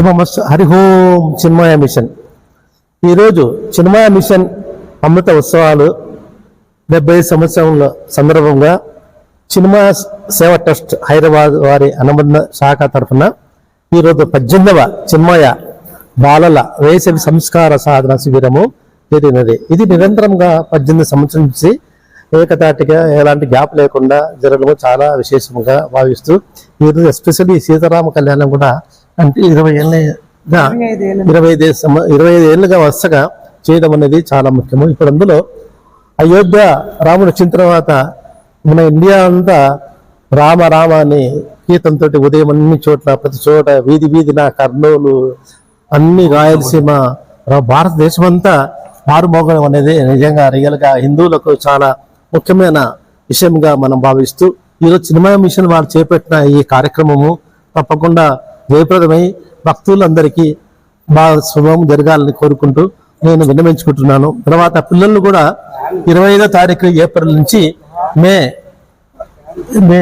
శుభమస్ హరిహోం చిన్మయ machine. ఈరోజు చిన్మయ machine అమృత ఉత్సవాలు డెబ్బై సంవత్సరంలో సందర్భంగా చిన్మయ సేవ ట్రస్ట్ హైదరాబాద్ వారి అనుబంధ శాఖ తరఫున ఈరోజు పద్దెనిమిదవ చిన్మయ బాలల వేసవి సంస్కార సాధన శిబిరము జరిగినది. ఇది నిరంతరంగా పద్దెనిమిది సంవత్సరం నుంచి ఏకతాటిగా ఎలాంటి గ్యాప్ లేకుండా జరగడం చాలా విశేషంగా భావిస్తూ ఈరోజు ఎస్పెషల్లీ సీతారామ కళ్యాణం కూడా అంటే ఇరవై ఏళ్ళగా ఇరవై ఐదు ఇరవై ఐదు ఏళ్ళుగా వరుసగా చేయడం అనేది చాలా ముఖ్యము. ఇప్పుడు అందులో అయోధ్య రాముడు వచ్చిన తర్వాత మన ఇండియా అంతా రామ రామ అని కీర్తనతో ఉదయం అన్ని చోట్ల ప్రతి చోట వీధి వీధిన కర్నూలు అన్ని రాయలసీమ భారతదేశం అంతా మారుమోగడం అనేది నిజంగా రియల్గా హిందువులకు చాలా ముఖ్యమైన విషయంగా మనం భావిస్తూ ఈరోజు సినిమా మిషన్ వారు చేపట్టిన ఈ కార్యక్రమము తప్పకుండా జయప్రదమై భక్తులందరికీ బాగా శుభం జరగాలని కోరుకుంటూ నేను విన్నవించుకుంటున్నాను. తర్వాత పిల్లలు కూడా ఇరవై ఐదో తారీఖు ఏప్రిల్ నుంచి మే మే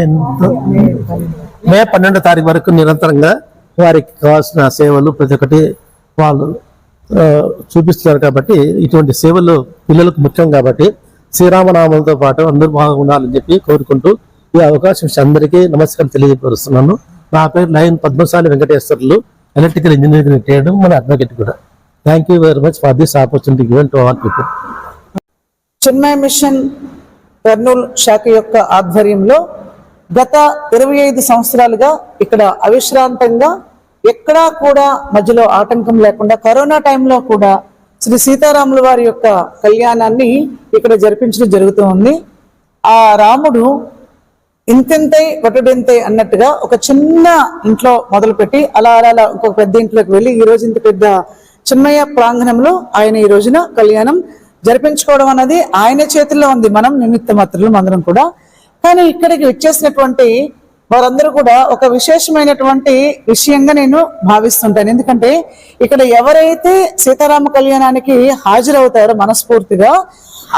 మే పన్నెండో తారీఖు వరకు నిరంతరంగా వారికి కావాల్సిన సేవలు ప్రతి ఒక్కటి వాళ్ళు చూపిస్తున్నారు కాబట్టి ఇటువంటి సేవలు పిల్లలకు ముఖ్యం కాబట్టి శ్రీరామనామంతో పాటు అందరూ బాగుండాలని చెప్పి కోరుకుంటూ ఈ అవకాశం అందరికీ నమస్కారం తెలియపరుస్తున్నాను నా పేరు నయన్ పద్మశాలి వెంకటేశ్వర్లు. ఎలక్ట్రికల్ ఇంజనీరింగ్ చేయడం మన అడ్వకేట్ కూడా. Thank you very much for this opportunity given to all people Chennai mission Kurnool శాఖ యొక్క ఆధ్వర్యంలో గత ఇరవై ఐదు సంవత్సరాలుగా ఇక్కడ అవిశ్రాంతంగా ఎక్కడా కూడా మధ్యలో ఆటంకం లేకుండా కరోనా టైంలో కూడా శ్రీ సీతారాముల వారి యొక్క కళ్యాణాన్ని ఇక్కడ జరిపించడం జరుగుతూ ఉంది. ఆ రాముడు ఇంతెంతై ఒకటింతై అన్నట్టుగా ఒక చిన్న ఇంట్లో మొదలుపెట్టి అలా అలా అలా ఇంకొక పెద్ద ఇంట్లోకి వెళ్ళి ఈ రోజు ఇంత పెద్ద చిన్నయ్య ప్రాంగణంలో ఆయన ఈ రోజున కళ్యాణం జరిపించుకోవడం అనేది ఆయన చేతుల్లో ఉంది మనం నిమిత్త మాత్రులు అందరం కూడా. కానీ ఇక్కడికి వచ్చేసినటువంటి వారందరూ కూడా ఒక విశేషమైనటువంటి విషయంగా నేను భావిస్తుంటాను. ఎందుకంటే ఇక్కడ ఎవరైతే సీతారామ కళ్యాణానికి హాజరవుతారో మనస్ఫూర్తిగా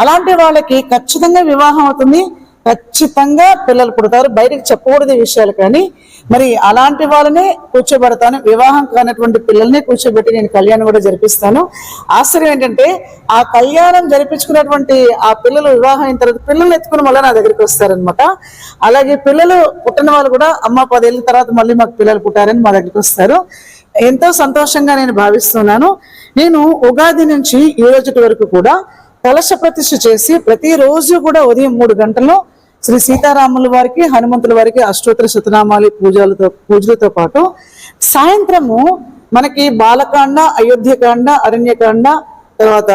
అలాంటి వాళ్ళకి ఖచ్చితంగా వివాహం అవుతుంది. ఖచ్చితంగా పిల్లలు పుడతారు. బయటకు చెప్పకూడదు విషయాలు కానీ. మరి అలాంటి వాళ్ళనే కూర్చోబెడతాను. వివాహం కానటువంటి పిల్లల్ని కూర్చోబెట్టి నేను కళ్యాణం కూడా జరిపిస్తాను. ఆశ్చర్యం ఏంటంటే ఆ కళ్యాణం జరిపించుకున్నటువంటి ఆ పిల్లలు వివాహం అయిన తర్వాత పిల్లల్ని ఎత్తుకుని మళ్ళీ నా దగ్గరికి వస్తారనమాట అలాగే పిల్లలు పుట్టిన వాళ్ళు కూడా అమ్మ పదేళ్ళ తర్వాత మళ్ళీ మాకు పిల్లలు పుట్టారని మా దగ్గరికి వస్తారు. ఎంతో సంతోషంగా నేను భావిస్తున్నాను. నేను ఉగాది నుంచి ఈ రోజు వరకు కూడా కలశ ప్రతిష్ఠ చేసి ప్రతిరోజు కూడా ఉదయం మూడు గంటలు శ్రీ సీతారాముల వారికి హనుమంతుల వారికి అష్టోత్తర శతనామాలి పూజలతో పూజలతో పాటు సాయంత్రము మనకి బాలకాండ అయోధ్యకాండ అరణ్యకాండ తర్వాత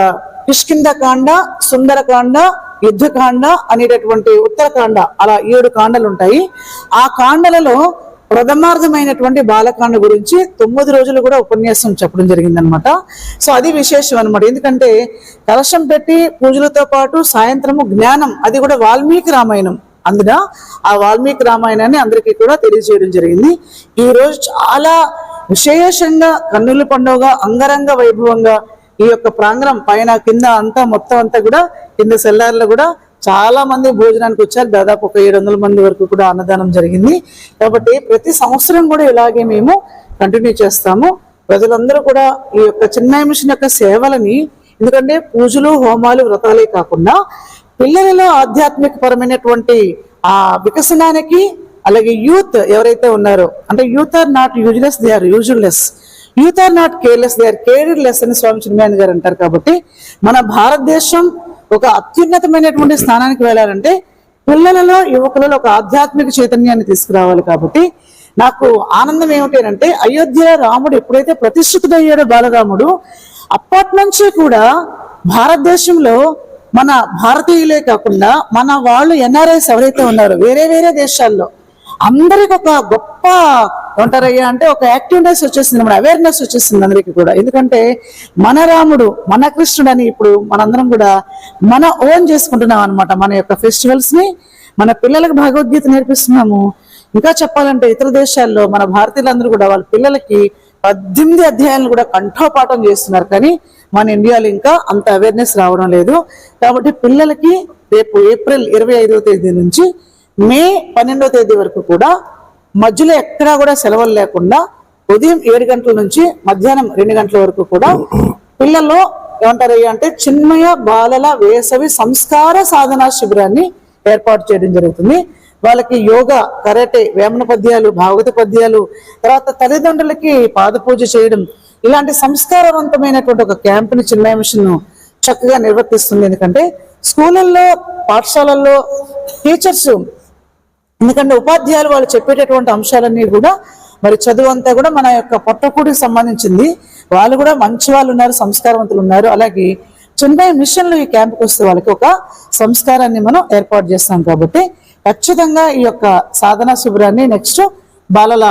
కిష్కిందకాండ సుందరకాండ యుద్ధకాండ అనేటటువంటి ఉత్తరకాండ అలా ఏడు కాండలు ఉంటాయి. ఆ కాండలలో ప్రథమార్థమైనటువంటి బాలకాండ గురించి తొమ్మిది రోజులు కూడా ఉపన్యాసం చెప్పడం జరిగిందనమాట. సో అది విశేషం అనమాట ఎందుకంటే కలశం పెట్టి పూజలతో పాటు సాయంత్రము జ్ఞానం అది కూడా వాల్మీకి రామాయణం. అందున ఆ వాల్మీకి రామాయణాన్ని అందరికీ కూడా తెలియజేయడం జరిగింది. ఈ రోజు చాలా విశేషంగా కన్నుల పండుగ అంగరంగ వైభవంగా ఈ యొక్క ప్రాంగణం పైన కింద అంతా మొత్తం అంతా కూడా కింద సెల్లార్లో కూడా చాలా మంది భోజనానికి వచ్చారు. దాదాపు ఒక ఏడు వందల మంది వరకు కూడా అన్నదానం జరిగింది. కాబట్టి ప్రతి సంవత్సరం కూడా ఇలాగే మేము కంటిన్యూ చేస్తాము. ప్రజలందరూ కూడా ఈ యొక్క చిన్న మిషన్ యొక్క సేవలని ఎందుకంటే పూజలు హోమాలు వ్రతాలే కాకుండా పిల్లలలో ఆధ్యాత్మిక పరమైనటువంటి ఆ వికసనానికి అలాగే యూత్ ఎవరైతే ఉన్నారో అంటే youth are not useless they are useless youth are not careless they are careless అని స్వామి చిన్మయాన్ గారు అంటారు కాబట్టి మన భారతదేశం ఒక అత్యున్నతమైనటువంటి స్థానానికి వెళ్ళాలంటే పిల్లలలో యువకులలో ఒక ఆధ్యాత్మిక చైతన్యాన్ని తీసుకురావాలి కాబట్టి నాకు ఆనందం ఏమిటి అంటే అయోధ్య రాముడు ఎప్పుడైతే ప్రతిష్ఠితుడయ్యాడో బాలరాముడు అప్పటి నుంచే కూడా భారతదేశంలో మన భారతీయులే కాకుండా మన వాళ్ళు ఎన్ఆర్ఐస్ ఎవరైతే ఉన్నారో వేరే వేరే దేశాల్లో అందరికి ఒక గొప్ప ఏమంటారయ్యా అంటే ఒక యాక్టివ్నెస్ వచ్చేసింది మన అవేర్నెస్ వచ్చేసింది అందరికి కూడా. ఎందుకంటే మన రాముడు మన కృష్ణుడు అని ఇప్పుడు మనందరం కూడా మన ఓన్ చేసుకుంటున్నాం అనమాట మన యొక్క ఫెస్టివల్స్ని మన పిల్లలకు భగవద్గీత నేర్పిస్తున్నాము. ఇంకా చెప్పాలంటే ఇతర దేశాల్లో మన భారతీయులందరూ కూడా వాళ్ళ పిల్లలకి పద్దెనిమిది అధ్యాయాలను కూడా కంఠోపాఠం చేస్తున్నారు. కానీ మన ఇండియాలో ఇంకా అంత అవేర్నెస్ రావడం లేదు. కాబట్టి పిల్లలకి రేపు ఏప్రిల్ ఇరవై ఐదవ తేదీ నుంచి మే పన్నెండో తేదీ వరకు కూడా మధ్యలో ఎక్కడా కూడా సెలవులు లేకుండా ఉదయం ఏడు గంటల నుంచి మధ్యాహ్నం రెండు గంటల వరకు కూడా పిల్లల్లో ఏమంటారు అంటే చిన్మయ బాలల వేసవి సంస్కార సాధనా శిబిరాన్ని ఏర్పాటు చేయడం జరుగుతుంది. వాళ్ళకి యోగా కరాటే వేమన పద్యాలు భాగవత పద్యాలు తర్వాత తల్లిదండ్రులకి పాదపూజ చేయడం ఇలాంటి సంస్కారవంతమైనటువంటి ఒక క్యాంపుని చిన్మయ మిషన్ చక్కగా నిర్వర్తిస్తుంది. ఎందుకంటే స్కూళ్ళల్లో పాఠశాలల్లో టీచర్స్ ఎందుకంటే ఉపాధ్యాయులు వాళ్ళు చెప్పేటటువంటి అంశాలన్నీ కూడా మరి చదువు అంతా కూడా మన యొక్క పొట్టకూడికి సంబంధించింది. వాళ్ళు కూడా మంచి వాళ్ళు ఉన్నారు సంస్కారవంతులు ఉన్నారు. అలాగే చెన్నై మిషన్లు ఈ క్యాంపుకి వస్తే వాళ్ళకి ఒక సంస్కారాన్ని మనం ఏర్పాటు చేస్తాం కాబట్టి ఖచ్చితంగా ఈ యొక్క సాధనా శిబిరాన్ని నెక్స్ట్ బాలల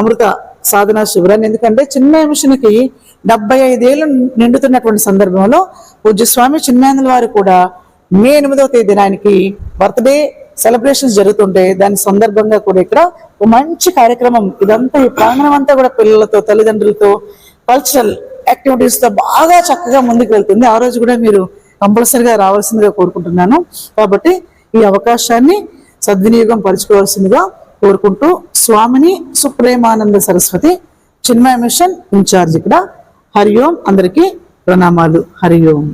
అమృత సాధనా శిబిరాన్ని. ఎందుకంటే చిన్న మిషన్కి డెబ్బై ఐదేళ్ళు నిండుతున్నటువంటి సందర్భంలో పూజ్య స్వామి వారు కూడా మే ఎనిమిదవ తేదీన ఆయనకి బర్త్డే సెలబ్రేషన్స్ జరుగుతుంటే దాని సందర్భంగా కూడా ఇక్కడ ఒక మంచి కార్యక్రమం ఇదంతా ఈ ప్రాంగణం అంతా కూడా పిల్లలతో తల్లిదండ్రులతో కల్చరల్ యాక్టివిటీస్తో బాగా చక్కగా ముందుకు వెళ్తుంది. ఆ రోజు కూడా మీరు కంపల్సరిగా రావాల్సిందిగా కోరుకుంటున్నాను. కాబట్టి ఈ అవకాశాన్ని సద్వినియోగం పరుచుకోవాల్సిందిగా కోరుకుంటూ స్వామిని సుప్రేమానంద సరస్వతి చిన్మయ మిషన్ ఇన్ఛార్జ్ ఇక్కడ. హరి ఓం అందరికీ ప్రణామాలు. హరి ఓం.